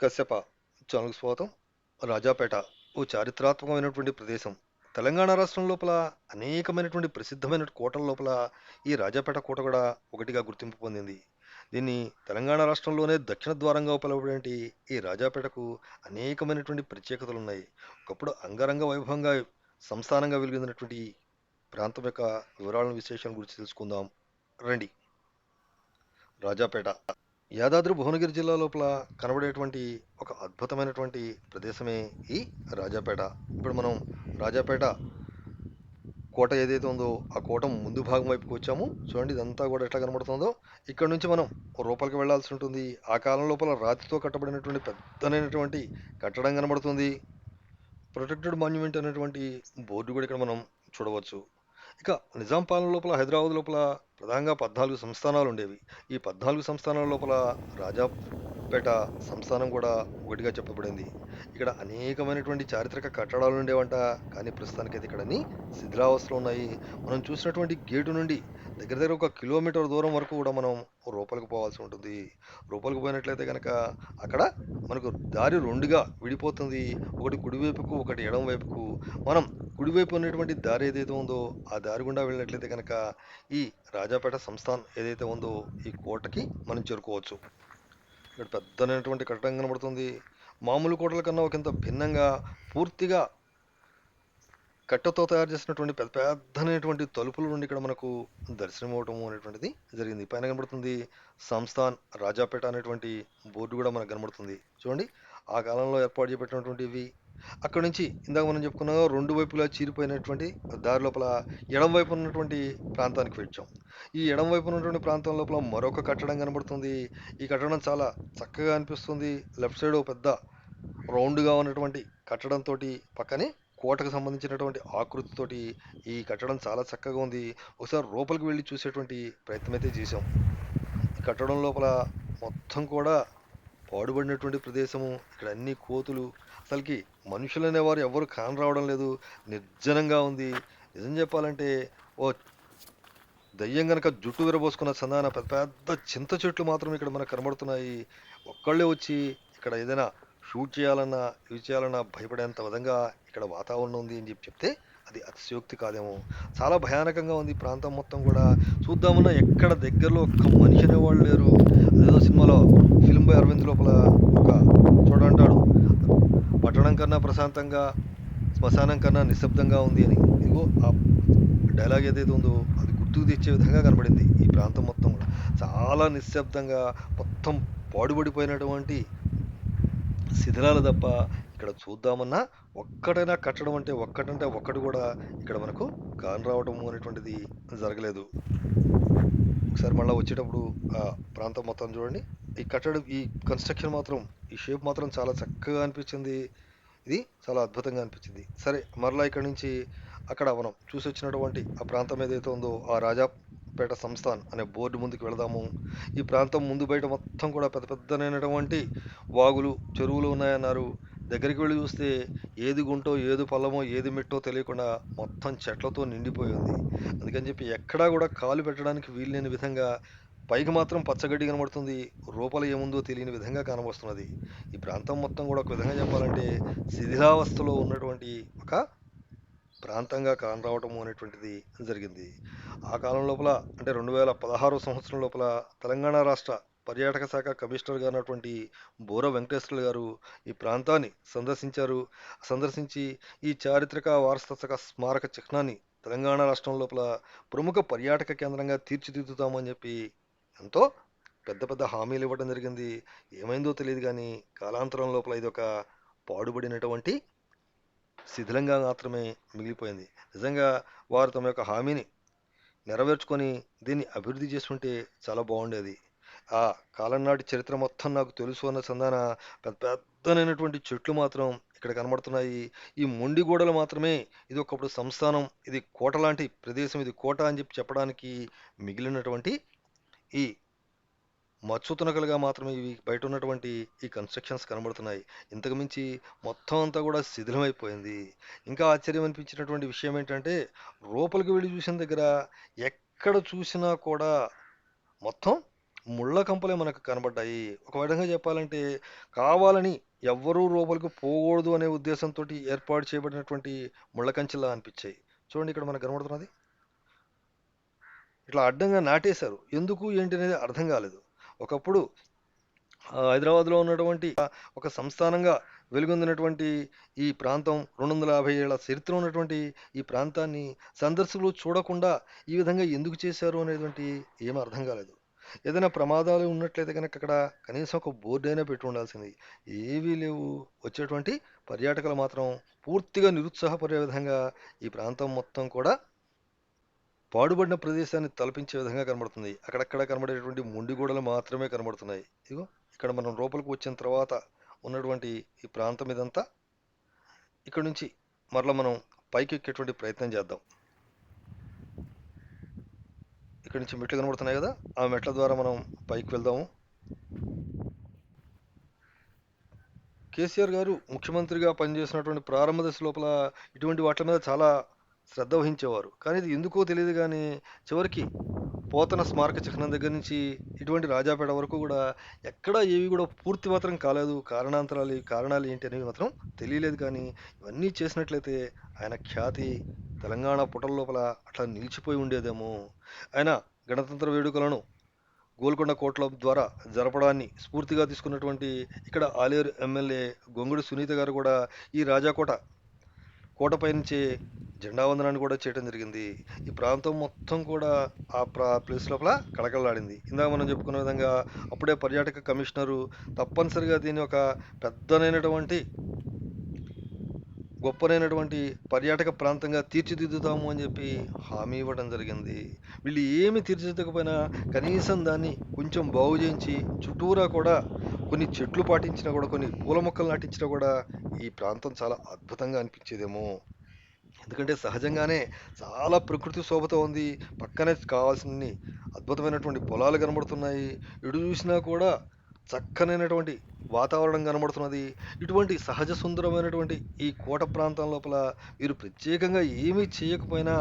కశ్యప ఛానల్కి స్వాగతం. రాజాపేట ఓ చారిత్రాత్మకమైనటువంటి ప్రదేశం. తెలంగాణ రాష్ట్రం లోపల అనేకమైనటువంటి ప్రసిద్ధమైన కోటల లోపల ఈ రాజాపేట కోట కూడా ఒకటిగా గుర్తింపు పొందింది. దీన్ని తెలంగాణ రాష్ట్రంలోనే దక్షిణ ద్వారంగా పిలువబడేటి ఈ రాజాపేటకు అనేకమైనటువంటి ప్రత్యేకతలు ఉన్నాయి. ఒకప్పుడు అంగరంగ వైభవంగా సంస్థానంగా వెలిగినటువంటి ప్రాంతం యొక్క వివరాలను విశేషాల గురించి తెలుసుకుందాం. రండి. రాజాపేట యాదాద్రి భువనగిరి జిల్లా లోపల కనబడేటువంటి ఒక అద్భుతమైనటువంటి ప్రదేశమే ఈ రాజాపేట. ఇప్పుడు మనం రాజాపేట కోట ఏదైతే ఉందో ఆ కోట ముందు భాగం వైపుకి వచ్చాము. చూడండి ఇదంతా కూడా ఎట్లా కనబడుతుందో. ఇక్కడ నుంచి మనం రూపలికి వెళ్ళాల్సి ఉంటుంది. ఆ కాలం లోపల రాతితో కట్టబడినటువంటి పెద్దనైనటువంటి కట్టడం కనబడుతుంది. ప్రొటెక్టెడ్ మాన్యుమెంట్ అనేటువంటి బోర్డు కూడా ఇక్కడ మనం చూడవచ్చు. ఇక నిజాం పాలన లోపల హైదరాబాద్ లోపల ప్రధానంగా పద్నాలుగు సంస్థానాలు ఉండేవి. ఈ పద్నాలుగు సంస్థానాల లోపల రాజాపేట సంస్థానం కూడా ఒకటిగా చెప్పబడింది. ఇక్కడ అనేకమైనటువంటి చారిత్రక కట్టడాలు ఉండేవంట. కానీ ప్రస్తుతానికైతే ఇక్కడ అన్ని శిథిలావస్థలు ఉన్నాయి. మనం చూసినటువంటి గేటు నుండి దగ్గర దగ్గర ఒక కిలోమీటర్ దూరం వరకు కూడా మనం రూపలకు పోవాల్సి ఉంటుంది. రూపలకు పోయినట్లయితే కనుక అక్కడ మనకు దారి రెండుగా విడిపోతుంది. ఒకటి కుడివైపుకు ఒకటి ఎడం వైపుకు. మనం కుడివైపు ఉన్నటువంటి దారి ఏదైతే ఉందో ఆ దారి గుండా వెళ్ళినట్లయితే కనుక ఈ రాజాపేట సంస్థానం ఏదైతే ఉందో ఈ కోటకి మనం చేరుకోవచ్చు. ఇక్కడ పెద్దనైనటువంటి కట్టడం కనబడుతుంది. మామూలు కోటల కన్నా ఒకంత భిన్నంగా పూర్తిగా కట్టతో తయారు చేసినటువంటి పెద్ద పెద్దనైనటువంటి తలుపుల నుండి ఇక్కడ మనకు దర్శనం అవటం అనేటువంటిది జరిగింది. పైన కనబడుతుంది సంస్థాన్ రాజాపేట అనేటువంటి బోర్డు కూడా మనకు కనబడుతుంది. చూడండి ఆ కాలంలో ఏర్పాటు చేపట్టినటువంటివి. ఇవి అక్కడ నుంచి ఇందాక మనం చెప్పుకున్నాం రెండు వైపులా చీరిపోయినటువంటి దారి లోపల ఎడం వైపు ఉన్నటువంటి ప్రాంతానికి వచ్చాం. ఈ ఎడం వైపు ఉన్నటువంటి ప్రాంతం లోపల మరొక కట్టడం కనబడుతుంది. ఈ కట్టడం చాలా చక్కగా అనిపిస్తుంది. లెఫ్ట్ సైడ్ పెద్ద రౌండ్గా ఉన్నటువంటి కట్టడంతో పక్కనే కోటకు సంబంధించినటువంటి ఆకృతితోటి ఈ కట్టడం చాలా చక్కగా ఉంది. ఒకసారి లోపలికి వెళ్ళి చూసేటువంటి ప్రయత్నం అయితే చేసాం ఈ కట్టడం లోపల మొత్తం కూడా పాడుబడినటువంటి ప్రదేశము. ఇక్కడ అన్ని కోతులు. అసలుకి మనుషులు అనేవారు ఎవరు కానరావడం లేదు. నిర్జనంగా ఉంది. నిజం చెప్పాలంటే ఓ దయ్యం గనక జుట్టు విరబోసుకున్న సందాన పెద్ద పెద్ద చింత చెట్లు మాత్రం ఇక్కడ మనకు కనబడుతున్నాయి. ఒక్కళ్ళే వచ్చి ఇక్కడ ఏదైనా షూట్ చేయాలన్నా యూజ్ చేయాలన్నా భయపడేంత విధంగా ఇక్కడ వాతావరణం ఉంది అని చెప్పి చెప్తే అది అతిశయోక్తి కాదేమో. చాలా భయానకంగా ఉంది ప్రాంతం మొత్తం కూడా. చూద్దామన్నా ఎక్కడ దగ్గరలో ఒక్క మనిషి అనేవాళ్ళు లేరు. అదేదో సినిమాలో ఫిల్మ్ బై అరవింద్ లోపల ఒక చూడంటాడు పట్టణం కన్నా ప్రశాంతంగా శ్మశానం కన్నా నిశ్శబ్దంగా ఉంది అని. ఇదిగో ఆ డైలాగ్ ఏదైతే ఉందో అది గుర్తుకు తెచ్చే విధంగా కనబడింది ఈ ప్రాంతం మొత్తం కూడా. చాలా నిశ్శబ్దంగా మొత్తం పాడుబడిపోయినటువంటి శిథిలాలు తప్ప ఇక్కడ చూద్దామన్నా ఒక్కటైనా కట్టడం అంటే ఒక్కటంటే ఒక్కటి కూడా ఇక్కడ మనకు కాని రావడం అనేటువంటిది జరగలేదు. ఒకసారి మళ్ళీ వచ్చేటప్పుడు ఆ ప్రాంతం మొత్తం చూడండి. ఈ కట్టడం ఈ కన్స్ట్రక్షన్ మాత్రం ఈ షేప్ మాత్రం చాలా చక్కగా అనిపించింది. ఇది చాలా అద్భుతంగా అనిపించింది. సరే మరలా ఇక్కడ నుంచి అక్కడ మనం చూసి వచ్చినటువంటి ఆ ప్రాంతం ఏదైతే ఉందో ఆ రాజా పేట సంస్థాన్ అనే బోర్డు ముందుకు వెళదాము. ఈ ప్రాంతం ముందు బయట మొత్తం కూడా పెద్ద పెద్దనైనటువంటి వాగులు చెరువులు ఉన్నాయన్నారు. దగ్గరికి వెళ్ళి చూస్తే ఏది గుంటో ఏది పొలమో ఏది మెట్టో తెలియకుండా మొత్తం చెట్లతో నిండిపోయింది. అందుకని చెప్పి ఎక్కడా కూడా కాలు పెట్టడానికి వీల్లేని విధంగా పైకి మాత్రం పచ్చగడ్డి కనబడుతుంది. రూపల ఏముందో తెలియని విధంగా కనబడుతున్నది ఈ ప్రాంతం మొత్తం కూడా ఒక విధంగా చెప్పాలంటే శిథిలావస్థలో ఉన్నటువంటి ఒక ప్రాంతంగా కానరావటం అనేటువంటిది జరిగింది. ఆ కాలం లోపల అంటే రెండు వేల పదహారు సంవత్సరం లోపల తెలంగాణ రాష్ట్ర పర్యాటక శాఖ కమిషనర్గా ఉన్నటువంటి బోర వెంకటేశ్వర్లు గారు ఈ ప్రాంతాన్ని సందర్శించారు. సందర్శించి ఈ చారిత్రక వారసత్వక స్మారక చిహ్నాన్ని తెలంగాణ రాష్ట్రం లోపల ప్రముఖ పర్యాటక కేంద్రంగా తీర్చిదిద్దుతామని చెప్పి ఎంతో పెద్ద పెద్ద హామీలు ఇవ్వడం జరిగింది. ఏమైందో తెలియదు కానీ కాలాంతరం లోపల ఇది ఒక పాడుబడినటువంటి శిథిలంగా మాత్రమే మిగిలిపోయింది. నిజంగా వారు తమ యొక్క హామీని నెరవేర్చుకొని దీన్ని అభివృద్ధి చేసుకుంటే చాలా బాగుండేది. ఆ కాలం నాటి చరిత్ర మొత్తం నాకు తెలుసు అన్న సందాన పెద్ద పెద్దనైనటువంటి చెట్లు మాత్రం ఇక్కడ కనబడుతున్నాయి. ఈ మొండి గోడలు మాత్రమే ఇది ఒకప్పుడు సంస్థానం ఇది కోట లాంటి ప్రదేశం ఇది కోట అని చెప్పి చెప్పడానికి మిగిలినటువంటి ఈ మచ్చు తునకలుగా మాత్రమే ఇవి బయట ఉన్నటువంటి ఈ కన్స్ట్రక్షన్స్ కనబడుతున్నాయి ఇంతకుమించి మొత్తం అంతా కూడా శిథిలమైపోయింది ఇంకా ఆశ్చర్యం అనిపించినటువంటి విషయం ఏంటంటే లోపలికి వెళ్ళి చూసిన దగ్గర ఎక్కడ చూసినా కూడా మొత్తం ముళ్ళ కంపలే మనకు కనబడ్డాయి. ఒక విధంగా చెప్పాలంటే కావాలని ఎవ్వరూ లోపలికి పోకూడదు అనే ఉద్దేశంతో ఏర్పాటు చేయబడినటువంటి ముళ్ళ కంచెలా అనిపించాయి. చూడండి ఇక్కడ మనకు కనబడుతున్నది. ఇట్లా అడ్డంగా నాటేశారు. ఎందుకు ఏంటి అనేది అర్థం కాలేదు. ఒకప్పుడు హైదరాబాద్‌లో ఉన్నటువంటి ఒక సంస్థానంగా వెలుగొందినటువంటి ఈ ప్రాంతం 250 ఏళ్ళ చరిత్ర ఉన్నటువంటి ఈ ప్రాంతాన్ని సందర్శకులు చూడకుండా ఈ విధంగా ఎందుకు చేశారు అనేటువంటి ఏం అర్థం కాలేదు. ఏదైనా ప్రమాదాలు ఉన్నట్లయితే గనక అక్కడ కనీసం ఒక బోర్డయినా పెట్టి ఉండాల్సింది. ఏవీ లేవు. వచ్చేటువంటి పర్యాటకులు మాత్రం పూర్తిగా నిరుత్సాహపడే విధంగా ఈ ప్రాంతం మొత్తం కూడా పాడుబడిన ప్రదేశాన్ని తలపించే విధంగా కనబడుతుంది. అక్కడక్కడ కనబడేటువంటి మొండిగూడలు మాత్రమే కనబడుతున్నాయి. ఇదిగో ఇక్కడ మనం లోపలికి వచ్చిన తర్వాత ఉన్నటువంటి ఈ ప్రాంతం ఇదంతా ఇక్కడ నుంచి మరలా మనం పైకెక్కేటువంటి ప్రయత్నం చేద్దాం. ఇక్కడ నుంచి మెట్లు కనబడుతున్నాయి కదా! ఆ మెట్ల ద్వారా మనం పైకి వెళ్దాము. కేసీఆర్ గారు ముఖ్యమంత్రిగా పనిచేసినటువంటి ప్రారంభ దశ లోపల ఇటువంటి వాట్ల మీద చాలా శ్రద్ధ వహించేవారు. కానీ ఇది ఎందుకో తెలియదు కానీ చివరికి పోతన స్మారక చిహ్నం దగ్గర నుంచి ఇటువంటి రాజాపేట వరకు కూడా ఎక్కడా ఏవి కూడా పూర్తి మాత్రం కాలేదు. కారణాంతరాలు కారణాలు ఏంటి అనేవి మాత్రం తెలియలేదు కానీ ఇవన్నీ చేసినట్లయితే ఆయన ఖ్యాతి తెలంగాణ పుటల లోపల అట్లా నిలిచిపోయి ఉండేదేమో. ఆయన గణతంత్ర వేడుకలను గోల్కొండ కోట్ల ద్వారా జరపడాన్ని స్ఫూర్తిగా తీసుకున్నటువంటి ఇక్కడ ఆలేరు ఎమ్మెల్యే గొంగుడు సునీత గారు కూడా ఈ రాజాకోట కోటపై నుంచి జెండా వందనాన్ని కూడా చేయడం జరిగింది. ఈ ప్రాంతం మొత్తం కూడా ఆ ప్రా ప్లేస్ లోపల కళకళలాడింది. ఇందాక మనం చెప్పుకున్న విధంగా అప్పుడే పర్యాటక కమిషనరు తప్పనిసరిగా దీన్ని ఒక పెద్దనైనటువంటి గొప్పనైనటువంటి పర్యాటక ప్రాంతంగా తీర్చిదిద్దుతాము అని చెప్పి హామీ ఇవ్వడం జరిగింది. వీళ్ళు ఏమి తీర్చిదిద్దకపోయినా కనీసం దాన్ని కొంచెం బాగు చేయించి చుట్టూరా కూడా కొన్ని చెట్లు పాటించినా కూడా కొన్ని పూల మొక్కలు నాటించినా కూడా ఈ ప్రాంతం చాలా అద్భుతంగా అనిపించేదేమో. ఎందుకంటే సహజంగానే చాలా ప్రకృతి శోభతో ఉంది. పక్కనే కావాల్సినన్ని అద్భుతమైనటువంటి పొలాలు కనబడుతున్నాయి. ఎటు చూసినా కూడా చక్కనైనటువంటి వాతావరణం కనబడుతున్నది. ఇటువంటి సహజ సుందరమైనటువంటి ఈ కోట ప్రాంతం లోపల వీరు ప్రత్యేకంగా ఏమీ చేయకపోయినా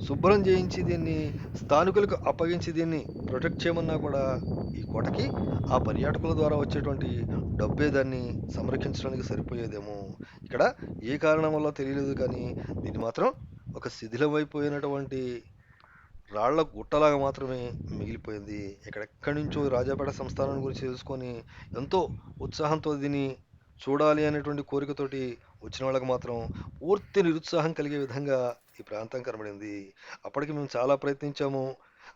శుభ్రం చేయించి దీన్ని స్థానికులకు అప్పగించి దీన్ని ప్రొటెక్ట్ చేయమన్నా కూడా ఈ కోటకి ఆ పర్యాటకుల ద్వారా వచ్చేటువంటి డబ్బే దాన్ని సంరక్షించడానికి సరిపోయేదేమో. ఇక్కడ ఏ కారణం వల్ల తెలియలేదు కానీ దీన్ని మాత్రం ఒక శిథిలమైపోయినటువంటి రాళ్ళ గుట్టలాగా మాత్రమే మిగిలిపోయింది. ఎక్కడెక్కడి నుంచో రాజాపేట సంస్థానం గురించి తెలుసుకొని ఎంతో ఉత్సాహంతో దీన్ని చూడాలి అనేటువంటి కోరికతోటి వచ్చిన వాళ్ళకి మాత్రం పూర్తి నిరుత్సాహం కలిగే విధంగా ఈ ప్రాంతం కనబడింది. అప్పటికి మేము చాలా ప్రయత్నించాము.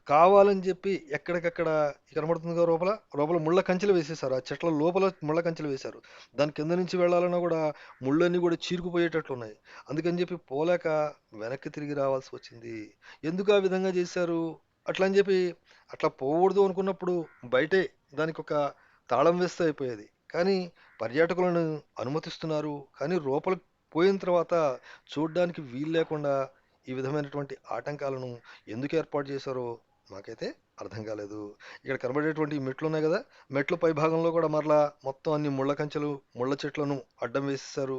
కావాలని చెప్పి ఎక్కడికక్కడ కనబడుతుంది కదా లోపల, లోపల ముళ్ళ కంచెలు వేసేశారు. ఆ చెట్ల లోపల ముళ్ళ కంచెలు వేశారు. దాని కింద నుంచి వెళ్ళాలన్నా కూడా ముళ్ళన్నీ కూడా చీరుకుపోయేటట్లున్నాయి. అందుకని చెప్పి పోలేక వెనక్కి తిరిగి రావాల్సి వచ్చింది. ఎందుకు ఆ విధంగా చేశారు? అట్లా అని చెప్పి అట్లా పోకూడదు అనుకున్నప్పుడు బయటే దానికి ఒక తాళం వేస్తే అయిపోయేది. కానీ పర్యాటకులను అనుమతిస్తున్నారు. కానీ లోపలికి పోయిన తర్వాత చూడ్డానికి వీలు లేకుండా ఈ విధమైనటువంటి ఆటంకాలను ఎందుకు ఏర్పాటు చేశారో నాకైతే అర్థం కాలేదు. ఇక్కడ కనబడేటువంటి మెట్లు ఉన్నాయి కదా! మెట్లు పై భాగంలో కూడా మరలా మొత్తం అన్ని ముళ్ళ కంచెలు, ముళ్ళ చెట్లను అడ్డం వేసేసారు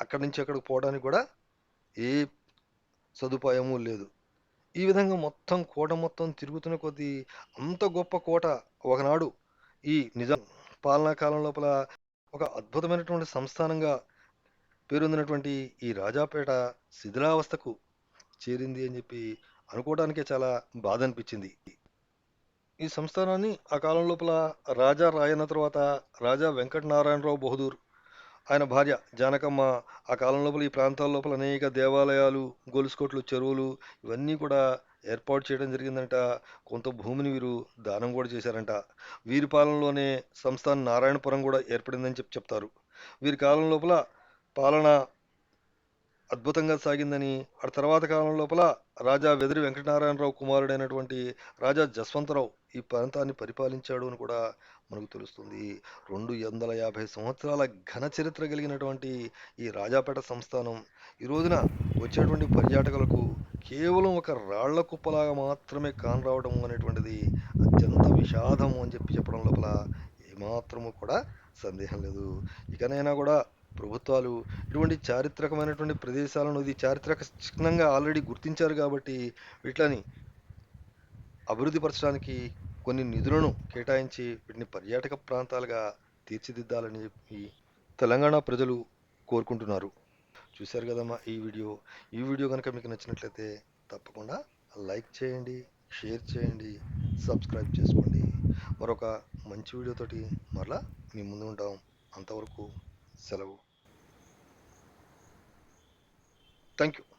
అక్కడి నుంచి అక్కడికి పోవడానికి కూడా ఏ సదుపాయము లేదు. ఈ విధంగా మొత్తం కోట మొత్తం తిరుగుతున్న కొద్దీ అంత గొప్ప కోట ఒకనాడు ఈ నిజాం పాలనా కాలం లోపల ఒక అద్భుతమైనటువంటి సంస్థానంగా పేరొందినటువంటి ఈ రాజాపేట శిథిలావస్థకు చేరింది అని చెప్పి అనుకోవడానికే చాలా బాధ అనిపించింది. ఈ సంస్థానాన్ని ఆ కాలం లోపల రాజా రాయన్న తర్వాత రాజా వెంకటనారాయణరావు బహదూర్, ఆయన భార్య జానకమ్మ ఆ కాలం లోపల ఈ ప్రాంతాల లోపల అనేక దేవాలయాలు, గొలుసుకొట్లు, చెరువులు ఇవన్నీ కూడా ఏర్పాటు చేయడం జరిగిందంట. కొంత భూమిని వీరు దానం కూడా చేశారంట. వీరి పాలనలోనే సంస్థానం నారాయణపురం కూడా ఏర్పడిందని చెప్పి చెప్తారు. వీరి కాలం లోపల పాలన అద్భుతంగా సాగిందని, ఆ తర్వాత కాలం లోపల రాజా వెదిరి వెంకటనారాయణరావు కుమారుడైనటువంటి రాజా జస్వంతరావు ఈ ప్రాంతాన్ని పరిపాలించాడు అని కూడా మనకు తెలుస్తుంది. 250 సంవత్సరాల ఘన చరిత్ర కలిగినటువంటి ఈ రాజాపేట సంస్థానం ఈ రోజున వచ్చేటువంటి పర్యాటకులకు కేవలం ఒక రాళ్ళ కుప్పలాగా మాత్రమే కానరావడం అనేటువంటిది అత్యంత విషాదం అని చెప్పి చెప్పడం లోపల ఏమాత్రము కూడా సందేహం లేదు. ఇకనైనా కూడా ప్రభుత్వాలు ఇటువంటి చారిత్రకమైనటువంటి ప్రదేశాలను ఇది చారిత్రక చిహ్నంగా ఆల్రెడీ గుర్తించారు కాబట్టి వీట్లని అభివృద్ధి పరచడానికి కొన్ని నిధులను కేటాయించి వీటిని పర్యాటక ప్రాంతాలుగా తీర్చిదిద్దాలని చెప్పి తెలంగాణ ప్రజలు కోరుకుంటున్నారు. చూశారు కదమ్మా ఈ వీడియో. ఈ వీడియో కనుక మీకు నచ్చినట్లయితే తప్పకుండా లైక్ చేయండి షేర్ చేయండి సబ్స్క్రైబ్ చేసుకోండి. మరొక మంచి వీడియోతోటి మరలా మీ ముందు ఉంటాం. అంతవరకు సెలవు. Thank you.